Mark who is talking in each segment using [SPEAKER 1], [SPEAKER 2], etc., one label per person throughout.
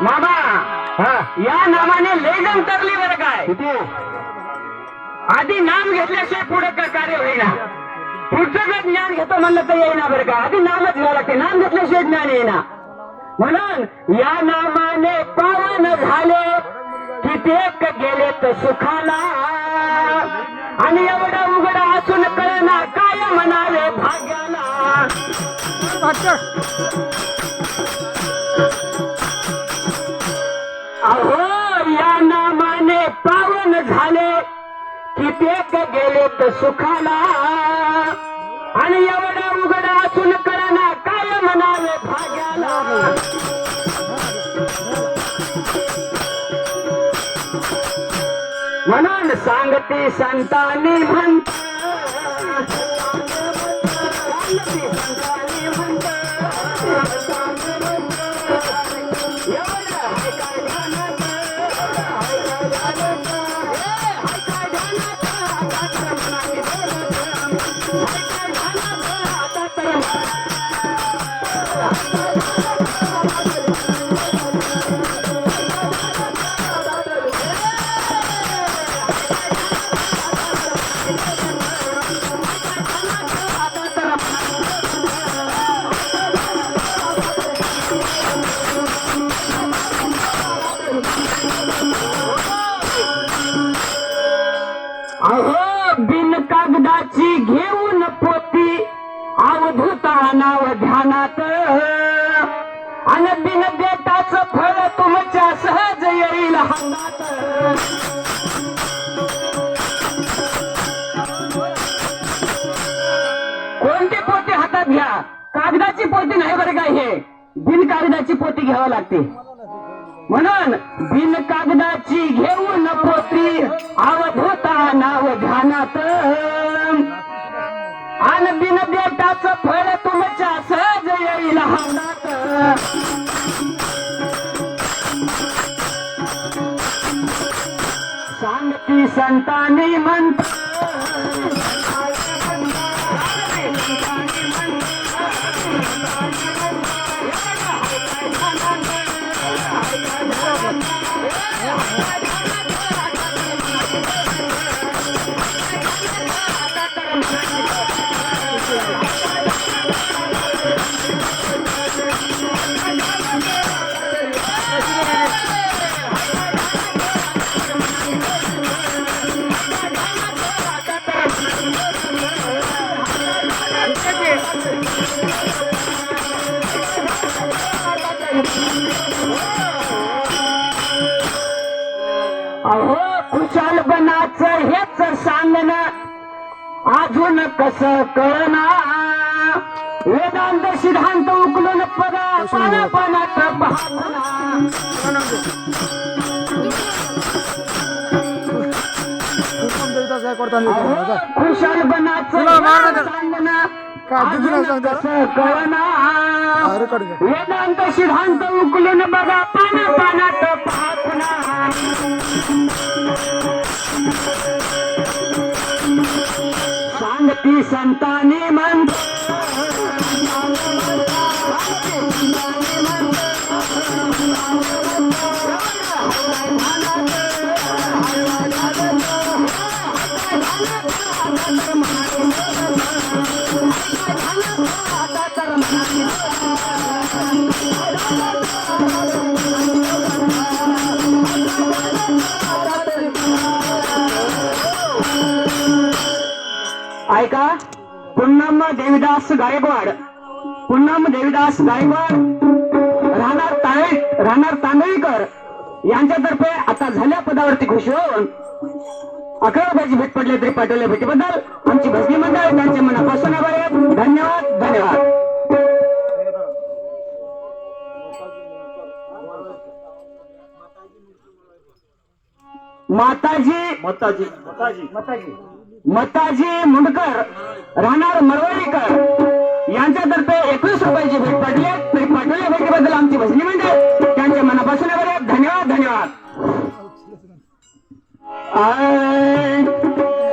[SPEAKER 1] मामा
[SPEAKER 2] हा.
[SPEAKER 1] या नामाने लय जण तरली बरं काय.
[SPEAKER 2] किती?
[SPEAKER 1] आधी नाम घेतल्याशिवाय पुढे काय कार्य होईना. पुढचं जर ज्ञान घेतो म्हणलं तर येईना बरं का आधी नामच घ्यावं लागते. नाम घेतल्याशिवाय ज्ञान येईना. म्हणून या नामाने पावन झाले कित्येक गेले तर सुखाला. आणि एवढं उघड असून कळना काय म्हणावे भाग्याला. कित्येक गेले तर सुखाला. आणि एवढं उघड असून कळना काय म्हणावे भाग्याला? म्हणून सांगते संतांनी म्हणते अहो बिन कागदाची घेऊन पोती अवधूता नाव ध्यानात. आणि बिन बेटाच फळ तुमच्या सहज येईल हातात. कोणती पोती हातात घ्या? कागदाची पोती नाही बरं काय हे? बिन कागदाची पोती घ्यावं लागते. म्हणून बिन कागदाची घेऊन पोती बेटाचं फळ तुमच्या सहज येईल हातात. सांगती संतानी म्हणतात अहो खुशाल बनाचं हेच सांगणं अजून कस कळना. वेदांत सिद्धांत उकलून पगा पाना पानात पाहना अहो, खुशाल बनाचं
[SPEAKER 3] तुला मारणार
[SPEAKER 1] हेच सांगणं वेदांत सिद्धांत उकलून बघा पाना पानात सांगती संतांनी म्हणत ऐका पुन्नम देविदास गायकवाड. पुन्नम देविदास गायकवाड. राहणार तांदळी राहणार तांदळीकर. यांच्यातर्फे आता झाल्या पदावरती खुशी होऊन अकरा रुपयाची भेट पडली तरी पाठवल्या भेटीबद्दल आमची भजनी मंडळ त्यांचे मनापासून आभार आहेत. धन्यवाद धन्यवाद. माताजी
[SPEAKER 2] मताजी मताजी
[SPEAKER 1] मताजी मुंडकर राहणार मरवळीकर यांच्यातर्फे एकवीस रुपयाची भेट पडली आहे. तरी पाठवल्या भेटीबद्दल आमची भजनी मंडळ त्यांच्या मनापासून. धन्यवाद धन्यवाद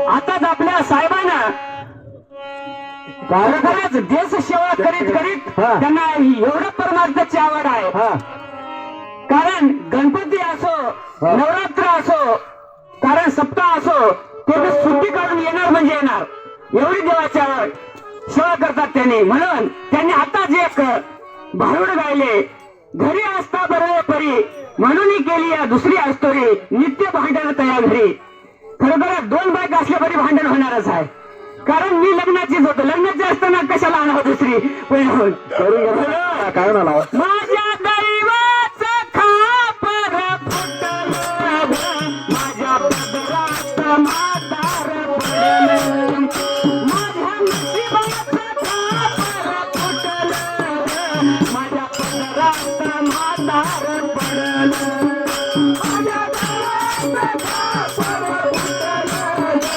[SPEAKER 1] आताच आपल्या साहेबांना खरोखरच देश सेवा करीत करीत. त्यांना एवढं परमार्थाची आवड आहे
[SPEAKER 2] हा
[SPEAKER 1] कारण गणपती असो. नवरात्र असो कारण सप्ताह असो ते सुट्टी काढून येणार म्हणजे येणार. एवढी देवाची आवड. सेवा करतात त्यांनी. म्हणून त्यांनी आताच एक भारुड गायले घरी असता बरोबर परी म्हणून ही केली या दुसरी असतोरी नित्य भांडण तया घरी. खरोखर दोन बायक असल्या बरी भांडण होणारच आहे. कारण मी लग्नाचीच होतो. लग्नाची असताना कशाला आणावं दुसरी? पण
[SPEAKER 2] करून काय